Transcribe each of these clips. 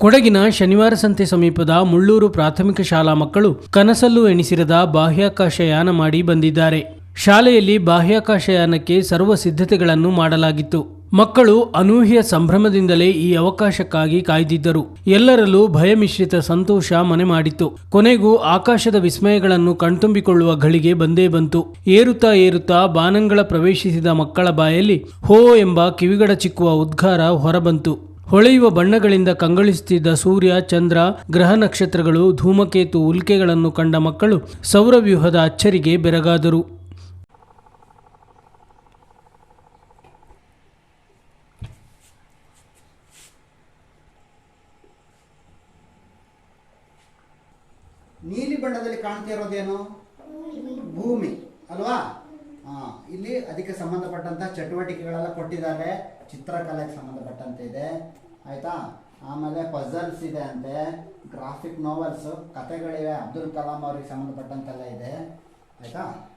ಕೊಡಗಿನ ಶನಿವಾರ ಸಂತೆ ಸಮೀಪದ ಮುಳ್ಳೂರು ಪ್ರಾಥಮಿಕ ಶಾಲಾ ಮಕ್ಕಳು ಕನಸಲ್ಲೂ ಎಣಿಸಿರದ ಬಾಹ್ಯಾಕಾಶ ಯಾನ ಮಾಡಿ ಬಂದಿದ್ದಾರೆ. ಶಾಲೆಯಲ್ಲಿ ಬಾಹ್ಯಾಕಾಶ ಯಾನಕ್ಕೆ ಸರ್ವ ಸಿದ್ಧತೆಗಳನ್ನು ಮಾಡಲಾಗಿತ್ತು. ಮಕ್ಕಳು ಅನೂಹ್ಯ ಸಂಭ್ರಮದಿಂದಲೇ ಈ ಅವಕಾಶಕ್ಕಾಗಿ ಕಾಯ್ದಿದ್ದರು. ಎಲ್ಲರಲ್ಲೂ ಭಯಮಿಶ್ರಿತ ಸಂತೋಷ ಮನೆ ಮಾಡಿತ್ತು. ಕೊನೆಗೂ ಆಕಾಶದ ವಿಸ್ಮಯಗಳನ್ನು ಕಣ್ತುಂಬಿಕೊಳ್ಳುವ ಘಳಿಗೆ ಬಂದೇ ಬಂತು. ಏರುತ್ತಾ ಏರುತ್ತಾ ಬಾನಂಗಳ ಪ್ರವೇಶಿಸಿದ ಮಕ್ಕಳ ಬಾಯಲ್ಲಿ ಹೋ ಎಂಬ ಕಿವಿಗಡ ಚಿಕ್ಕುವ ಉದ್ಗಾರ ಹೊರಬಂತು. ಹೊಳೆಯುವ ಬಣ್ಣಗಳಿಂದ ಕಂಗೊಳಿಸುತ್ತಿದ್ದ ಸೂರ್ಯ, ಚಂದ್ರ, ಗ್ರಹ ನಕ್ಷತ್ರಗಳು, ಧೂಮಕೇತು, ಉಲ್ಕೆಗಳನ್ನು ಕಂಡ ಮಕ್ಕಳು ಸೌರವ್ಯೂಹದ ಅಚ್ಚರಿಗೆ ಬೆರಗಾದರು. ನೀಲಿ ಬಣ್ಣದಲ್ಲಿ ಕಾಣ್ತಾ ಇರೋದೇನು? ಭೂಮಿ, ಅಲ್ವಾ? ಇಲ್ಲಿ ಅದಕ್ಕೆ ಸಂಬಂಧಪಟ್ಟಂತಹ ಚಟುವಟಿಕೆಗಳೆಲ್ಲ ಕೊಟ್ಟಿದ್ದಾರೆ. ಚಿತ್ರಕಲೆಗೆ ಸಂಬಂಧಪಟ್ಟಂತೆ ಇದೆ. ಆಯ್ತಾ? ಆಮೇಲೆ ಪಜಲ್ಸ್ ಇದೆ ಅಂತೆ. ಗ್ರಾಫಿಕ್ ನೋವೆಲ್ಸ್ ಕಥೆಗಳಿವೆ. ಅಬ್ದುಲ್ ಕಲಾಂ ಅವ್ರಿಗೆ ಸಂಬಂಧಪಟ್ಟಂತೆಲ್ಲ ಇದೆ. ಆಯ್ತಾ?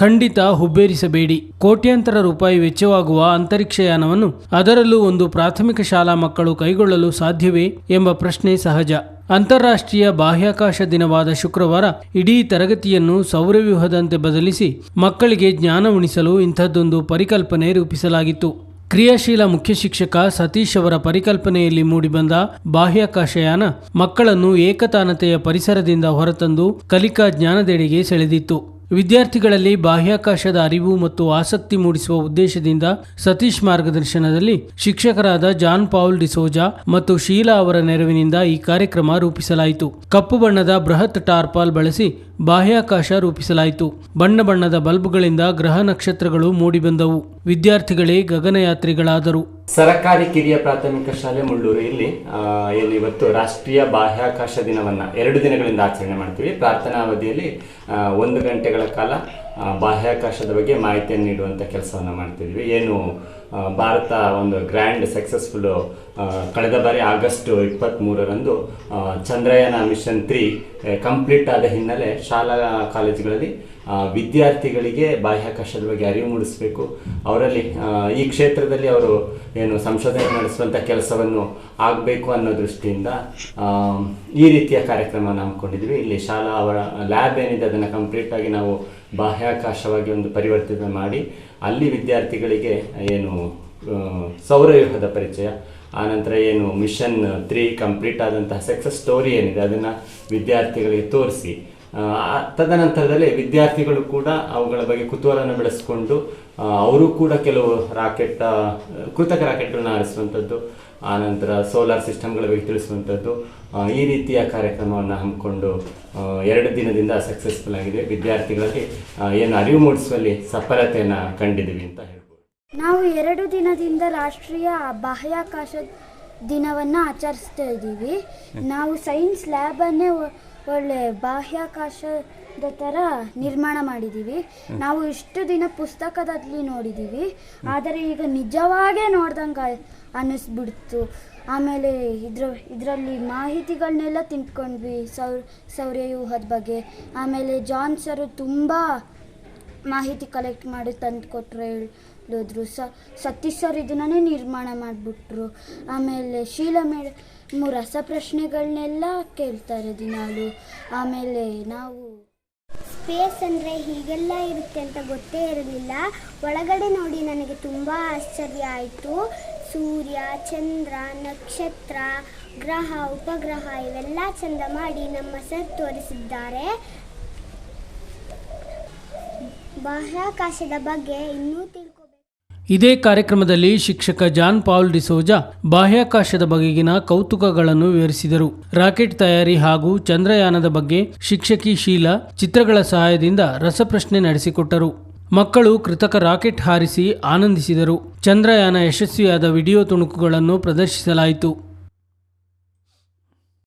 ಖಂಡಿತ ಹುಬ್ಬೇರಿಸಬೇಡಿ. ಕೋಟ್ಯಾಂತರ ರೂಪಾಯಿ ವೆಚ್ಚವಾಗುವ ಅಂತರಿಕ್ಷಯಾನವನ್ನು ಅದರಲ್ಲೂ ಒಂದು ಪ್ರಾಥಮಿಕ ಶಾಲಾ ಮಕ್ಕಳು ಕೈಗೊಳ್ಳಲು ಸಾಧ್ಯವೇ ಎಂಬ ಪ್ರಶ್ನೆ ಸಹಜ. ಅಂತಾರಾಷ್ಟ್ರೀಯ ಬಾಹ್ಯಾಕಾಶ ದಿನವಾದ ಶುಕ್ರವಾರ ಇಡೀ ತರಗತಿಯನ್ನು ಸೌರವ್ಯೂಹದಂತೆ ಬದಲಿಸಿ ಮಕ್ಕಳಿಗೆ ಜ್ಞಾನ ಉಣಿಸಲು ಇಂಥದ್ದೊಂದು ಪರಿಕಲ್ಪನೆ ರೂಪಿಸಲಾಗಿತ್ತು. ಕ್ರಿಯಾಶೀಲ ಮುಖ್ಯ ಶಿಕ್ಷಕ ಸತೀಶ್ ಅವರ ಪರಿಕಲ್ಪನೆಯಲ್ಲಿ ಮೂಡಿಬಂದ ಬಾಹ್ಯಾಕಾಶಯಾನ ಮಕ್ಕಳನ್ನು ಏಕತಾನತೆಯ ಪರಿಸರದಿಂದ ಹೊರತಂದು ಕಲಿಕಾ ಜ್ಞಾನದೆಡೆಗೆ ಸೆಳೆದಿತ್ತು. ವಿದ್ಯಾರ್ಥಿಗಳಲ್ಲಿ ಬಾಹ್ಯಾಕಾಶದ ಅರಿವು ಮತ್ತು ಆಸಕ್ತಿ ಮೂಡಿಸುವ ಉದ್ದೇಶದಿಂದ ಸತೀಶ್ ಮಾರ್ಗದರ್ಶನದಲ್ಲಿ ಶಿಕ್ಷಕರಾದ ಜಾನ್ ಪೌಲ್ ಡಿಸೋಜಾ ಮತ್ತು ಶೀಲಾ ಅವರ ನೆರವಿನಿಂದ ಈ ಕಾರ್ಯಕ್ರಮ ರೂಪಿಸಲಾಯಿತು. ಕಪ್ಪು ಬಣ್ಣದ ಬೃಹತ್ ಟಾರ್ಪಾಲ್ ಬಳಸಿ ಬಾಹ್ಯಾಕಾಶ ರೂಪಿಸಲಾಯಿತು. ಬಣ್ಣ ಬಣ್ಣದ ಬಲ್ಬ್ಗಳಿಂದ ಗ್ರಹ ನಕ್ಷತ್ರಗಳು ಮೂಡಿಬಂದವು. ವಿದ್ಯಾರ್ಥಿಗಳೇ ಗಗನಯಾತ್ರಿಗಳಾದರು. ಸರಕಾರಿ ಕಿರಿಯ ಪ್ರಾಥಮಿಕ ಶಾಲೆ ಮುಳ್ಳೂರು ಇಲ್ಲಿ ಏನು ಇವತ್ತು ರಾಷ್ಟ್ರೀಯ ಬಾಹ್ಯಾಕಾಶ ದಿನವನ್ನ ಎರಡು ದಿನಗಳಿಂದ ಆಚರಣೆ ಮಾಡ್ತೀವಿ. ಪ್ರಾರ್ಥನಾ ಅವಧಿಯಲ್ಲಿ ಒಂದು ಗಂಟೆಗಳ ಕಾಲ ಬಾಹ್ಯಾಕಾಶದ ಬಗ್ಗೆ ಮಾಹಿತಿಯನ್ನು ನೀಡುವಂಥ ಕೆಲಸವನ್ನು ಮಾಡ್ತಿದ್ವಿ. ಏನು ಭಾರತ ಒಂದು ಗ್ರ್ಯಾಂಡ್ ಸಕ್ಸಸ್ಫುಲ್ ಕಳೆದ ಬಾರಿ ಆಗಸ್ಟ್ ಇಪ್ಪತ್ತ್ಮೂರರಂದು ಚಂದ್ರಯಾನ ಮಿಷನ್ ತ್ರೀ ಕಂಪ್ಲೀಟ್ ಆದ ಹಿನ್ನೆಲೆ ಶಾಲಾ ಕಾಲೇಜುಗಳಲ್ಲಿ ವಿದ್ಯಾರ್ಥಿಗಳಿಗೆ ಬಾಹ್ಯಾಕಾಶದ ಬಗ್ಗೆ ಅರಿವು ಮೂಡಿಸಬೇಕು. ಅವರಲ್ಲಿ ಈ ಕ್ಷೇತ್ರದಲ್ಲಿ ಅವರು ಏನು ಸಂಶೋಧನೆ ನಡೆಸುವಂಥ ಕೆಲಸವನ್ನು ಆಗಬೇಕು ಅನ್ನೋ ದೃಷ್ಟಿಯಿಂದ ಈ ರೀತಿಯ ಕಾರ್ಯಕ್ರಮವನ್ನು ಹಮ್ಮಿಕೊಂಡಿದ್ವಿ ಇಲ್ಲಿ ಶಾಲಾ ಅವರ ಲ್ಯಾಬ್ ಏನಿದೆ ಅದನ್ನು ಕಂಪ್ಲೀಟಾಗಿ ನಾವು ಬಾಹ್ಯಾಕಾಶವಾಗಿ ಒಂದು ಪರಿವರ್ತನೆ ಮಾಡಿ, ಅಲ್ಲಿ ವಿದ್ಯಾರ್ಥಿಗಳಿಗೆ ಏನು ಸೌರವ್ಯೂಹದ ಪರಿಚಯ ಆನಂತರ ಏನು ಮಿಷನ್ ತ್ರೀ ಕಂಪ್ಲೀಟ್ ಆದಂತಹ ಸಕ್ಸಸ್ ಸ್ಟೋರಿ ಏನಿದೆ ಅದನ್ನು ವಿದ್ಯಾರ್ಥಿಗಳಿಗೆ ತೋರಿಸಿ ತದನಂತರದಲ್ಲಿ ವಿದ್ಯಾರ್ಥಿಗಳು ಕೂಡ ಅವುಗಳ ಬಗ್ಗೆ ಕುತೂಹಲನ ಬೆಳೆಸ್ಕೊಂಡು ಅವರು ಕೂಡ ಕೆಲವು ರಾಕೆಟ್ ಕೃತಕ ರಾಕೆಟ್ಗಳನ್ನ ಆರಿಸುವಂಥದ್ದು ಆನಂತರ ಸೋಲಾರ್ ಸಿಸ್ಟಮ್ಗಳ ಬಗ್ಗೆ ತಿಳಿಸುವಂಥದ್ದು ಈ ರೀತಿಯ ಕಾರ್ಯಕ್ರಮವನ್ನು ಹಮ್ಮಿಕೊಂಡು ಎರಡು ದಿನದಿಂದ ಸಕ್ಸಸ್ಫುಲ್ ಆಗಿದೆ. ವಿದ್ಯಾರ್ಥಿಗಳಲ್ಲಿ ಏನು ಅರಿವು ಮೂಡಿಸುವಲ್ಲಿ ಸಫಲತೆಯನ್ನು ಕಂಡಿದ್ದೀವಿ ಅಂತ ಹೇಳ್ಬೋದು. ನಾವು ಎರಡು ದಿನದಿಂದ ರಾಷ್ಟ್ರೀಯ ಬಾಹ್ಯಾಕಾಶ ದಿನವನ್ನು ಆಚರಿಸ್ತಾ ಇದ್ದೀವಿ. ನಾವು ಸೈನ್ಸ್ ಲ್ಯಾಬನ್ನೇ ಒಳ್ಳೆ ಬಾಹ್ಯಾಕಾಶದ ಥರ ನಿರ್ಮಾಣ ಮಾಡಿದ್ದೀವಿ ನಾವು ಇಷ್ಟು ದಿನ ಪುಸ್ತಕದಲ್ಲಿ ನೋಡಿದ್ದೀವಿ ಆದರೆ ಈಗ ನಿಜವಾಗೇ ನೋಡ್ದಂಗೆ ಅನ್ನಿಸ್ಬಿಡ್ತು. ಆಮೇಲೆ ಇದ್ರ ಇದರಲ್ಲಿ ಮಾಹಿತಿಗಳನ್ನೆಲ್ಲ ತಿಂದ್ಕೊಂಡ್ವಿ ಸೌರ ಸೌರವ್ಯೂಹದ ಬಗ್ಗೆ. ಆಮೇಲೆ ಜಾನ್ಸರು ತುಂಬ ಮಾಹಿತಿ ಕಲೆಕ್ಟ್ ಮಾಡಿ ತಂದು ಕೊಟ್ಟರು ಹೇಳಿದ್ರು ಸ ಸತೀಶ್ ಇದನ್ನೇ ನಿರ್ಮಾಣ ಮಾಡಿಬಿಟ್ರು. ಆಮೇಲೆ ಶೀಲಾ ಮೇಡಮ್ ರಸಪ್ರಶ್ನೆಗಳನ್ನೆಲ್ಲ ಕೇಳ್ತಾರೆ ದಿನಾಲು. ಆಮೇಲೆ ನಾವು ಸ್ಪೇಸ್ ಅಂದರೆ ಹೀಗೆಲ್ಲ ಇರುತ್ತೆ ಅಂತ ಗೊತ್ತೇ ಇರಲಿಲ್ಲ. ಒಳಗಡೆ ನೋಡಿ ನನಗೆ ತುಂಬ ಆಶ್ಚರ್ಯ ಆಯಿತು. ಸೂರ್ಯ, ಚಂದ್ರ, ನಕ್ಷತ್ರ, ಗ್ರಹ, ಉಪಗ್ರಹ ಇವೆಲ್ಲ ಚಂದ ಮಾಡಿ ನಮ್ಮ ಸರ್ ತೋರಿಸಿದ್ದಾರೆ. ಬಾಹ್ಯಾಕಾಶದ ಬಗ್ಗೆ ಇನ್ನೂ ತಿಳ್ಕೊಬೇಕು ಇದೇ ಕಾರ್ಯಕ್ರಮದಲ್ಲಿ ಶಿಕ್ಷಕ ಜಾನ್ ಪಾಲ್ ಡಿಸೋಜಾ ಬಾಹ್ಯಾಕಾಶದ ಬಗೆಗಿನ ಕೌತುಕಗಳನ್ನು ವಿವರಿಸಿದರು. ರಾಕೆಟ್ ತಯಾರಿ ಹಾಗೂ ಚಂದ್ರಯಾನದ ಬಗ್ಗೆ ಶಿಕ್ಷಕಿ ಶೀಲಾ ಚಿತ್ರಗಳ ಸಹಾಯದಿಂದ ರಸಪ್ರಶ್ನೆ ನಡೆಸಿಕೊಟ್ಟರು. ಮಕ್ಕಳು ಕೃತಕ ರಾಕೆಟ್ ಹಾರಿಸಿ ಆನಂದಿಸಿದರು. ಚಂದ್ರಯಾನ ಯಶಸ್ವಿಯಾದ ವಿಡಿಯೋ ತುಣುಕುಗಳನ್ನು ಪ್ರದರ್ಶಿಸಲಾಯಿತು.